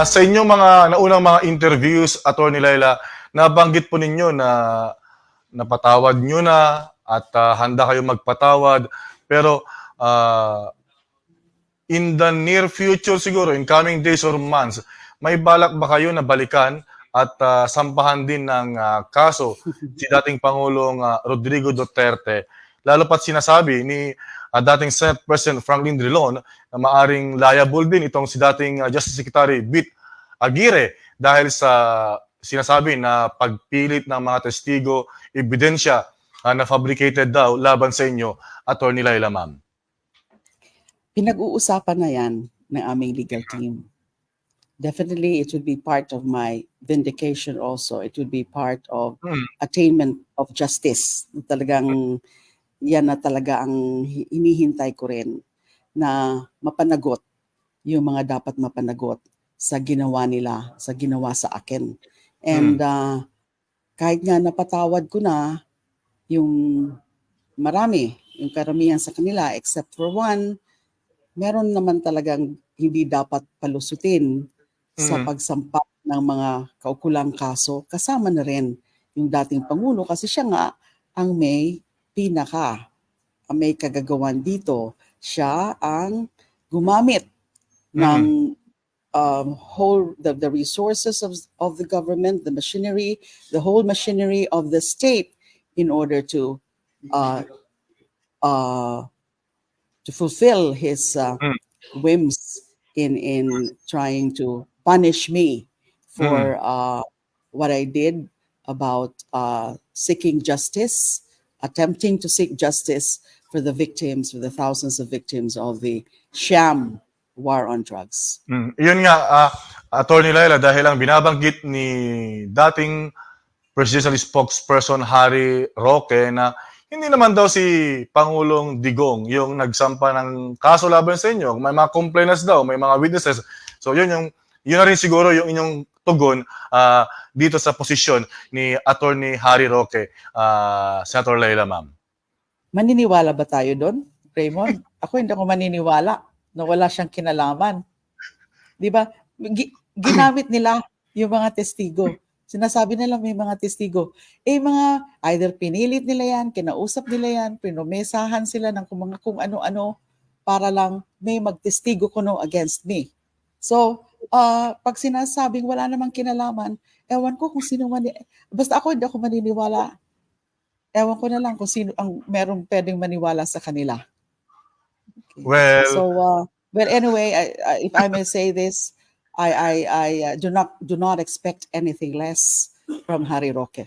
Sa inyong mga naunang mga interviews, Attorney Laila, nabanggit po ninyo na napatawad nyo na at ah, handa kayo magpatawad. Pero ah, in the near future siguro, in coming days or months, may balak ba kayo na balikan at ah, sampahan din ng ah, kaso si dating Pangulong ah, Rodrigo Duterte? Lalo pat sinasabi ni ah, dating Senate President Franklin Drilon na maaring liable din itong si dating ah, Justice Secretary Bit Aguirre dahil sa sinasabi na pagpilit ng mga testigo, ebidensya ah, na fabricated daw laban sa inyo, Attorney Laila Ma'am. Pinag-uusapan na yan ng aming legal team. Definitely, it would be part of my vindication also. It would be part of Hmm. attainment of justice. Talagang, yan na talaga ang hi- hinihintay ko rin na mapanagot yung mga dapat mapanagot sa ginawa nila, sa ginawa sa akin. And ah, kahit nga napatawad ko na yung marami, yung karamihan sa kanila, except for one, meron naman talagang hindi dapat palusutin sa Mhm. pagsampa ng mga kaukulang kaso. Kasama na rin yung dating Pangulo kasi siya nga ang may pinaka, ang may kagagawan dito. Siya ang gumamit ng um, whole the, the resources of, of the government, the machinery, the whole machinery of the state in order to uh, uh, to fulfill his uh, Mm. whims in in trying to punish me for uh, what I did about uh, seeking justice, attempting to seek justice for the victims, for the thousands of victims of the sham war on drugs. Mm. Yun nga, ah, Attorney Laila, dahil ang binabanggit ni dating presidential spokesperson Harry Roque na hindi naman daw si Pangulong Digong yung nagsampa ng kaso laban sa inyo. May mga complainants daw, may mga witnesses. So yun yung yun na rin siguro yung inyong tugon ah, dito sa posisyon ni Attorney Harry Roque, ah, Senator Laila Ma'am. Maniniwala ba tayo doon, Raymond? Ako hindi ako maniniwala na wala siyang kinalaman. Di ba? Gi- ginamit nila yung mga testigo. Sinasabi nila may mga testigo. Eh mga either pinilit nila yan, kinausap nila yan, pinomesahan sila ng kung mga kung ano-ano para lang may magtestigo kuno against me. So, ah, pag sinasabing wala namang kinalaman, ewan ko kung sino man, basta ako hindi ako maniniwala. Ewan ko na lang kung sino ang merong pwedeng maniwala sa kanila. Okay. Well, So, uh, but anyway, I, I, if I may say this, I, I, I uh, do not do not expect anything less from Harry Roque.